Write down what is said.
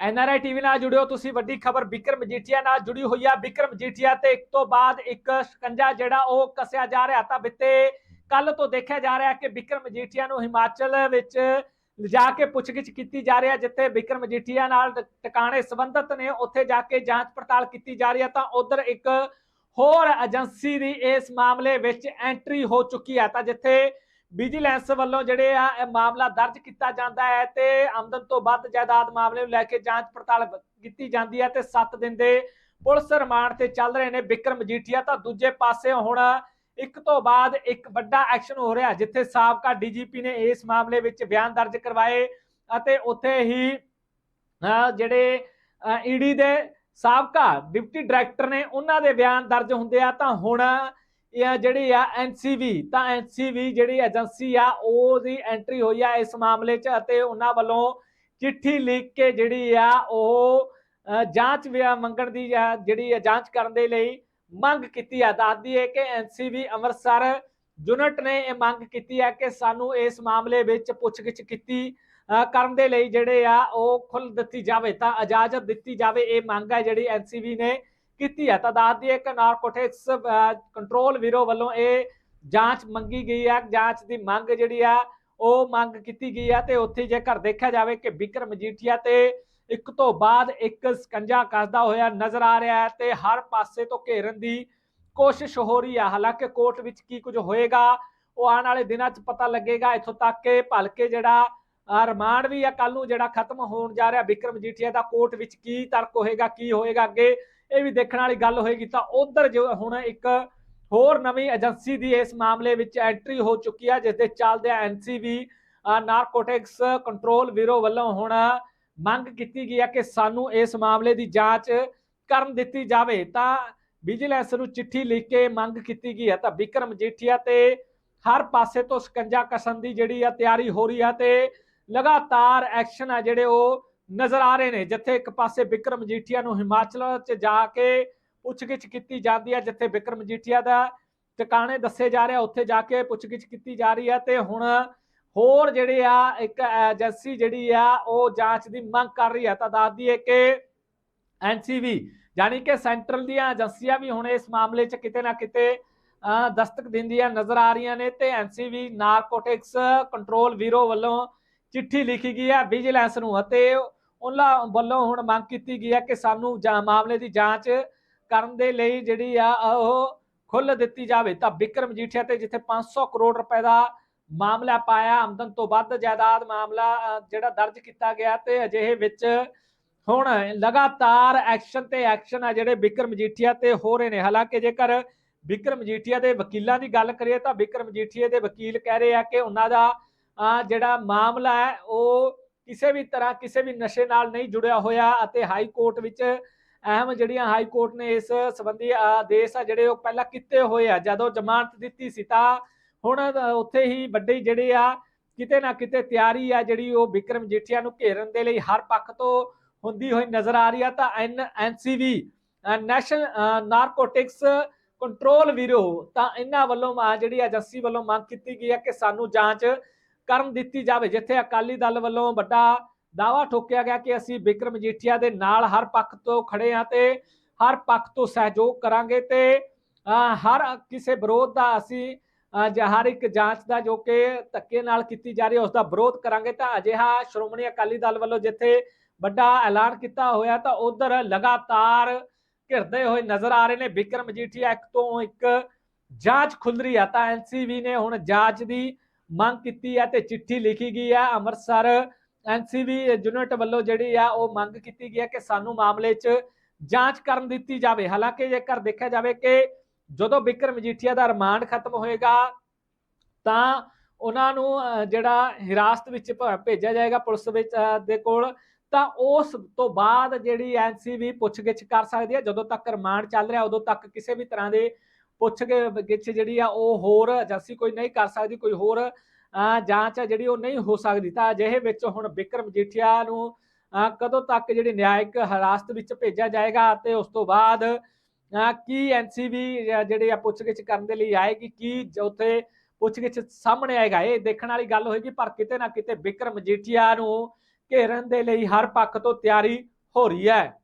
NRI TV ਨਾਲ ਜੁੜਿਓ ਤੁਸੀਂ। ਵੱਡੀ ਖਬਰ ਵਿਕਰਮ ਮਜੀਠੀਆ ਨਾਲ ਜੁੜੀ ਹੋਈ ਆ। ਵਿਕਰਮ ਮਜੀਠੀਆ ਤੇ ਇੱਕ ਤੋਂ ਬਾਅਦ ਇੱਕ ਸ਼ਿਕੰਜਾ ਜਿਹੜਾ ਉਹ ਕੱਸਿਆ ਜਾ ਰਿਹਾ ਤਾਂ ਬਿੱਤੇ ਕੱਲ ਤੋਂ ਦੇਖਿਆ ਜਾ ਰਿਹਾ ਕਿ ਵਿਕਰਮ ਮਜੀਠੀਆ ਨੂੰ ਹਿਮਾਚਲ ਵਿੱਚ ਲਿਜਾ ਕੇ ਪੁੱਛਗਿੱਛ ਕੀਤੀ ਜਾ ਰਹੀ ਹੈ ਜਿੱਥੇ ਵਿਕਰਮ ਮਜੀਠੀਆ ਨਾਲ ਟਿਕਾਣੇ ਸੰਬੰਧਤ ਨੇ। ਉੱਥੇ ਜਾ ਕੇ ਜਾਂਚ ਪੜਤਾਲ ਕੀਤੀ ਜਾ ਰਹੀ ਹੈ ਤਾਂ ਉਧਰ ਇੱਕ ਹੋਰ ਏਜੰਸੀ ਦੀ ਇਸ ਮਾਮਲੇ ਵਿੱਚ ਐਂਟਰੀ ਹੋ ਚੁੱਕੀ ਹੈ ਤਾਂ ਜਿੱਥੇ ਵਿਜੀਲੈਂਸ ਵੱਲੋਂ ਜਿਹੜੇ ਆ ਇਹ ਮਾਮਲਾ ਦਰਜ ਕੀਤਾ ਜਾਂਦਾ ਹੈ ਤੇ ਆਮਦਨ ਤੋਂ ਵੱਧ ਜਾਇਦਾਦ ਮਾਮਲੇ ਨੂੰ ਲੈ ਕੇ ਜਾਂਚ ਪੜਤਾਲ ਕੀਤੀ ਜਾਂਦੀ ਹੈ ਤੇ 7 ਦਿਨ ਦੇ ਪੁਲਿਸ ਰਿਮਾਂਡ ਤੇ ਚੱਲ ਰਹੇ ਨੇ ਵਿਕਰਮ ਮਜੀਠੀਆ ਤਾਂ ਦੂਜੇ ਪਾਸੇ ਹੁਣ ਇੱਕ ਤੋਂ ਬਾਅਦ ਇੱਕ ਵੱਡਾ ਐਕਸ਼ਨ ਹੋ ਰਿਹਾ ਜਿੱਥੇ ਸਾਬਕਾ ਡੀਜੀਪੀ ਨੇ ਇਸ ਮਾਮਲੇ ਵਿੱਚ ਬਿਆਨ ਦਰਜ ਕਰਵਾਏ ਅਤੇ ਉੱਥੇ ਹੀ ਅਹ, ਜਿਹੜੇ ਈਡੀ ਦੇ ਸਾਬਕਾ ਡਿਪਟੀ ਡਾਇਰੈਕਟਰ ਨੇ ਉਹਨਾਂ ਦੇ ਬਿਆਨ ਦਰਜ ਹੁੰਦੇ ਆ। ਤਾਂ ਹੁਣ ਇਹ ਜਿਹੜੀ ਆ ਐਨਸੀਵੀ ਤਾਂ ਐਨਸੀਵੀ ਜਿਹੜੀ ਏਜੰਸੀ ਆ, ਉਹਦੀ ਐਂਟਰੀ ਹੋਈ ਆ ਇਸ ਮਾਮਲੇ 'ਚ ਅਤੇ ਉਹਨਾਂ ਵੱਲੋਂ ਚਿੱਠੀ ਲਿਖ ਕੇ ਜਿਹੜੀ ਆ ਉਹ ਜਾਂਚ ਮੰਗਣ ਦੀ ਆ, ਜਿਹੜੀ ਆ ਜਾਂਚ ਕਰਨ ਦੇ ਲਈ ਮੰਗ ਕੀਤੀ ਆ। ਦੱਸਦੀ ਹੈ ਕਿ ਐਨਸੀਬੀ ਅੰਮ੍ਰਿਤਸਰ ਯੂਨਿਟ ਨੇ ਇਹ ਮੰਗ ਕੀਤੀ ਹੈ ਕਿ ਸਾਨੂੰ ਇਸ ਮਾਮਲੇ ਵਿੱਚ ਪੁੱਛਗਿੱਛ ਕੀਤੀ ਕਰਨ ਦੇ ਲਈ ਜਿਹੜੇ ਆ ਉਹ ਖੁੱਲ ਦਿੱਤੀ ਜਾਵੇ, ਤਾਂ ਇਜਾਜ਼ਤ ਦਿੱਤੀ ਜਾਵੇ। ਇਹ ਮੰਗ ਹੈ ਜਿਹੜੀ ਐਨਸੀਬੀ ਨੇ ਕੀਤੀ ਹੈ। ਤਾਂ ਦੱਸਦੀ ਹੈ ਨਾਰਕੋਟਿਕਸ ਕੰਟਰੋਲ ਬਿਊਰੋ ਵੱਲੋਂ ਇਹ ਜਾਂਚ ਮੰਗੀ ਗਈ ਹੈ। ਜਾਂਚ ਦੀ ਮੰਗ ਜਿਹੜੀ ਆ, ਉਹ ਮੰਗ ਕੀਤੀ ਗਈ ਹੈ ਤੇ ਉੱਥੇ ਜੇਕਰ ਦੇਖਿਆ ਜਾਵੇ ਕਿ ਵਿਕਰਮ ਮਜੀਠੀਆ ਤੇ ਇੱਕ ਤੋਂ ਬਾਅਦ ਇੱਕ ਸਕੰਜਾ ਕੱਸਦਾ ਹੋਇਆ ਨਜ਼ਰ ਆ ਰਿਹਾ ਹੈ ਤੇ ਹਰ ਪਾਸੇ ਤੋਂ ਘੇਰਨ ਦੀ ਕੋਸ਼ਿਸ਼ ਹੋ ਰਹੀ ਹੈ ਹਾਲਾਂਕਿ ਕੋਰਟ ਵਿੱਚ ਕੀ ਕੁਝ ਹੋਏਗਾ, ਉਹ ਆਉਣ ਵਾਲੇ ਦਿਨਾਂ 'ਚ ਪਤਾ ਲੱਗੇਗਾ। ਇੱਥੋਂ ਤੱਕ ਕਿ ਭਲਕੇ ਜਿਹੜਾ ਰਿਮਾਂਡ ਵੀ ਆ ਕੱਲ ਨੂੰ ਜਿਹੜਾ ਖਤਮ ਹੋਣ ਜਾ ਰਿਹਾ ਵਿਕਰਮ ਮਜੀਠੀਆ ਦਾ, ਕੋਰਟ ਵਿੱਚ ਕੀ ਤਰਕ ਹੋਏਗਾ, ਕੀ ਹੋਏਗਾ ਅੱਗੇ ਇਹ ਵੀ ਦੇਖਣ ਵਾਲੀ ਗੱਲ ਹੋਏਗੀ ਤਾਂ ਉਧਰ ਜੋ ਹੁਣ ਇੱਕ ਹੋਰ ਨਵੀਂ ਏਜੰਸੀ ਦੀ ਇਸ ਮਾਮਲੇ ਵਿੱਚ ਐਂਟਰੀ ਹੋ ਚੁੱਕੀ ਹੈ ਜਿਸ ਦੇ ਚੱਲਦੇ ਐਨਸੀਬੀ ਨਾਰਕੋਟਿਕਸ ਕੰਟਰੋਲ ਬਿਊਰੋ ਵੱਲੋਂ ਹੁਣ ਮੰਗ ਕੀਤੀ ਗਈ ਹੈ ਕਿ ਸਾਨੂੰ ਇਸ ਮਾਮਲੇ ਦੀ ਜਾਂਚ ਕਰਨ ਦਿੱਤੀ ਜਾਵੇ। ਤਾਂ ਵਿਜੀਲੈਂਸ ਨੂੰ ਚਿੱਠੀ ਲਿਖ ਕੇ ਮੰਗ ਕੀਤੀ ਗਈ ਹੈ ਤਾਂ ਵਿਕਰਮ ਜੀਠੀਆ ਤੇ ਹਰ ਪਾਸੇ ਤੋਂ ਸਕੰਜਾ ਕਸਣ ਦੀ ਜਿਹੜੀ ਆ ਤਿਆਰੀ ਹੋ ਰਹੀ ਹੈ ਤੇ ਲਗਾਤਾਰ ਐਕਸ਼ਨ ਆ ਜਿਹੜੇ ਉਹ ਨਜ਼ਰ ਆ ਰਹੇ ਨੇ, ਜਿੱਥੇ ਇੱਕ ਪਾਸੇ ਵਿਕਰਮ ਜੀਠੀਆ ਨੂੰ ਹਿਮਾਚਲ 'ਚ ਜਾ ਕੇ ਪੁੱਛਗਿੱਛ ਕੀਤੀ ਜਾਂਦੀ ਹੈ, ਜਿੱਥੇ ਵਿਕਰਮ ਜੀਠੀਆ ਦਾ ਟਿਕਾਣੇ ਦੱਸੇ ਜਾ ਰਿਹਾ ਉੱਥੇ ਜਾ ਕੇ ਪੁੱਛਗਿੱਛ ਕੀਤੀ ਜਾ ਰਹੀ ਹੈ ਤੇ ਹੁਣ ਹੋਰ ਜਿਹੜੇ ਆ, ਇੱਕ ਏਜੰਸੀ ਜਿਹੜੀ ਆ, ਉਹ ਜਾਂਚ ਦੀ ਮੰਗ ਕਰ ਰਹੀ ਹੈ। ਤਾਂ ਦੱਸਦੀ ਹੈ ਕਿ ਐਨਸੀਬੀ ਯਾਨੀ ਕਿ ਸੈਂਟਰਲ ਦੀਆਂ ਏਜੰਸੀਆਂ ਵੀ ਹੁਣ ਇਸ ਮਾਮਲੇ 'ਚ ਕਿਤੇ ਨਾ ਕਿਤੇ ਦਸਤਕ ਦਿੰਦੀਆਂ ਨਜ਼ਰ ਆ ਰਹੀਆਂ ਨੇ ਤੇ ਐਨਸੀਬੀ ਨਾਰਕੋਟਿਕਸ ਕੰਟਰੋਲ ਬਿਊਰੋ ਵੱਲੋਂ ਚਿੱਠੀ ਲਿਖੀ ਗਈ ਹੈ ਵਿਜੀਲੈਂਸ ਨੂੰ ਅਤੇ ਉਹਨਾਂ ਵੱਲੋਂ ਹੁਣ ਮੰਗ ਕੀਤੀ ਗਈ ਹੈ ਕਿ ਸਾਨੂੰ ਜਾਂ ਮਾਮਲੇ ਦੀ ਜਾਂਚ ਕਰਨ ਦੇ ਲਈ ਜਿਹੜੀ ਆ ਉਹ ਖੁੱਲ੍ਹ ਦਿੱਤੀ ਜਾਵੇ। ਤਾਂ ਵਿਕਰਮ ਜੀਠਿਆ ਤੇ ਜਿੱਥੇ 500 ਕਰੋੜ ਰੁਪਏ ਦਾ ਮਾਮਲਾ ਪਾਇਆ, ਆਮਦਨ ਤੋਂ ਵੱਧ ਜਾਇਦਾਦ ਮਾਮਲਾ ਜਿਹੜਾ ਦਰਜ ਕੀਤਾ ਗਿਆ ਤੇ ਅਜਿਹੇ ਵਿੱਚ ਹੁਣ ਲਗਾਤਾਰ ਐਕਸ਼ਨ ਤੇ ਐਕਸ਼ਨ ਆ ਜਿਹੜੇ ਵਿਕਰਮ ਜੀਠੀਆ ਤੇ ਹੋ ਰਹੇ ਨੇ। ਹਾਲਾਂਕਿ ਜੇਕਰ ਵਿਕਰਮ ਜੀਠੀਆ ਦੇ ਵਕੀਲਾਂ ਦੀ ਗੱਲ ਕਰੀਏ ਤਾਂ ਵਿਕਰਮ ਜੀਠੀਆ ਦੇ ਵਕੀਲ ਕਹਿ ਰਹੇ ਆ ਕਿ ਉਹਨਾਂ ਦਾ ਜਿਹੜਾ ਮਾਮਲਾ ਹੈ, ਉਹ ਕਿਸੇ ਵੀ ਤਰ੍ਹਾਂ ਕਿਸੇ ਵੀ ਨਸ਼ੇ ਨਾਲ ਨਹੀਂ ਜੁੜਿਆ ਹੋਇਆ ਅਤੇ ਹਾਈ ਕੋਰਟ ਵਿੱਚ ਅਹਿਮ ਜਿਹੜੀਆਂ ਹਾਈ ਕੋਰਟ ਨੇ ਇਸ ਸੰਬੰਧੀ ਆਦੇਸ਼ ਆ ਜਿਹੜੇ ਉਹ ਪਹਿਲਾਂ ਕੀਤੇ ਹੋਏ ਆ। ਜਦੋਂ ਜ਼ਮਾਨਤ ਦਿੱਤੀ ਸੀ ਤਾਂ ਹੁਣ ਉੱਥੇ ਹੀ ਵੱਡੀ ਜਿਹੜੇ ਆ, ਕਿਤੇ ਨਾ ਕਿਤੇ ਤਿਆਰੀ ਆ ਜਿਹੜੀ ਉਹ ਵਿਕਰਮ ਜੀਠੀਆ ਨੂੰ ਘੇਰਨ ਦੇ ਲਈ ਹਰ ਪੱਖ ਤੋਂ ਹੁੰਦੀ ਹੋਈ ਨਜ਼ਰ ਆ ਰਹੀ ਆ। ਤਾਂ N NCB National Narcotics Control Bureau ਤਾਂ ਇਹਨਾਂ ਵੱਲੋਂ ਜਿਹੜੀ ਏਜੰਸੀ ਵੱਲੋਂ ਮੰਗ ਕੀਤੀ ਗਈ ਹੈ ਕਿ ਸਾਨੂੰ ਜਾਂਚ ਕਰਨ ਦਿੱਤੀ ਜਾਵੇ, ਜਿੱਥੇ ਅਕਾਲੀ ਦਲ ਵੱਲੋਂ ਵੱਡਾ ਦਾਵਾ ਠੋਕਿਆ ਗਿਆ ਕਿ ਅਸੀਂ ਵਿਕਰਮ ਜੀਠੀਆ ਦੇ ਨਾਲ ਹਰ ਪੱਖ ਤੋਂ ਖੜੇ ਹਾਂ ਤੇ ਹਰ ਪੱਖ ਤੋਂ ਸਹਿਯੋਗ ਕਰਾਂਗੇ ਤੇ ਹਰ ਕਿਸੇ ਵਿਰੋਧ ਦਾ ਅਸੀਂ ਹਰ ਇੱਕ ਜਾਂਚ ਦਾ ਜੋ ਕਿ ਧੱਕੇ ਨਾਲ ਕੀਤੀ ਜਾ ਰਹੀ ਹੈ, ਉਸ ਦਾ ਵਿਰੋਧ ਕਰਾਂਗੇ ਤਾਂ ਅਜਿਹਾ ਸ਼੍ਰੋਮਣੀ ਅਕਾਲੀ ਦਲ ਵੱਲੋਂ ਜਿੱਥੇ ਵੱਡਾ ਐਲਾਨ ਕੀਤਾ ਹੋਇਆ ਤਾਂ ਉਧਰ ਲਗਾਤਾਰ ਘਿਰਦੇ ਹੋਏ ਨਜ਼ਰ ਆ ਰਹੇ ਨੇ। ਵਿਕਰਮ ਮਜੀਠੀਆ ਇੱਕ ਤੋਂ ਇੱਕ ਜਾਂਚ ਖੁੱਲ ਰਹੀ ਹੈ ਤਾਂ ਐਨਸੀਬੀ ਨੇ ਹੁਣ ਜਾਂਚ ਦੀ ਮੰਗ ਕੀਤੀ ਹੈ ਤੇ ਚਿੱਠੀ ਲਿਖੀ ਗਈ ਹੈ ਅੰਮ੍ਰਿਤਸਰ ਐਨਸੀਬੀ ਯੂਨਿਟ ਵੱਲੋਂ ਜਿਹੜੀ ਆ ਉਹ ਮੰਗ ਕੀਤੀ ਗਈ ਹੈ ਕਿ ਸਾਨੂੰ ਮਾਮਲੇ 'ਚ ਜਾਂਚ ਕਰਨ ਦਿੱਤੀ ਜਾਵੇ। ਹਾਲਾਂਕਿ ਜੇਕਰ ਦੇਖਿਆ ਜਾਵੇ ਕਿ ਜਦੋਂ ਵਿਕਰਮ ਮਜੀਠੀਆ ਦਾ ਰਿਮਾਂਡ ਖਤਮ ਹੋਏਗਾ, ਤਾਂ ਉਹਨਾਂ ਨੂੰ ਜਿਹੜਾ ਹਿਰਾਸਤ ਵਿੱਚ ਭੇਜਿਆ ਜਾਏਗਾ ਪੁਲਿਸ ਵਿੱਚ ਦੇ ਕੋਲ, ਤਾਂ ਉਸ ਤੋਂ ਬਾਅਦ ਜਿਹੜੀ ਐਨਸੀਬੀ ਪੁੱਛਗਿੱਛ ਕਰ ਸਕਦੀ ਹੈ ਜਦੋਂ ਤੱਕ ਰਿਮਾਂਡ ਚੱਲ ਰਿਹਾ, ਉਦੋਂ ਤੱਕ ਕਿਸੇ ਵੀ ਤਰ੍ਹਾਂ ਦੇ ਪੁੱਛ ਗਿੱਛ ਜਿਹੜੀ ਆ ਉਹ ਹੋਰ ਏਜੰਸੀ ਕੋਈ ਨਹੀਂ ਕਰ ਸਕਦੀ ਕੋਈ ਹੋਰ ਜਾਂਚ ਆ ਜਿਹੜੀ ਉਹ ਨਹੀਂ ਹੋ ਸਕਦੀ। ਤਾਂ ਅਜਿਹੇ ਵਿੱਚ ਹੁਣ ਵਿਕਰਮ ਮਜੀਠੀਆ ਨੂੰ ਕਦੋਂ ਤੱਕ ਜਿਹੜੀ ਨਿਆਇਕ ਹਿਰਾਸਤ ਵਿੱਚ ਭੇਜਿਆ ਜਾਏਗਾ ਅਤੇ ਉਸ ਤੋਂ ਬਾਅਦ ਅਹ, ਕੀ ਐਨਸੀਬੀ ਜਿਹੜੀ ਆ ਪੁੱਛਗਿੱਛ ਕਰਨ ਦੇ ਲਈ ਆਏਗੀ ਕੀ ਉੱਥੇ ਪੁੱਛਗਿੱਛ ਸਾਹਮਣੇ ਆਏਗਾ? ਇਹ ਦੇਖਣ ਵਾਲੀ ਗੱਲ ਹੋਏਗੀ ਪਰ ਕਿਤੇ ਨਾ ਕਿਤੇ ਵਿਕਰਮ ਮਜੀਠੀਆ ਨੂੰ ਘੇਰਨ ਦੇ ਲਈ ਹਰ ਪੱਖ ਤੋਂ ਤਿਆਰੀ ਹੋ ਰਹੀ ਹੈ।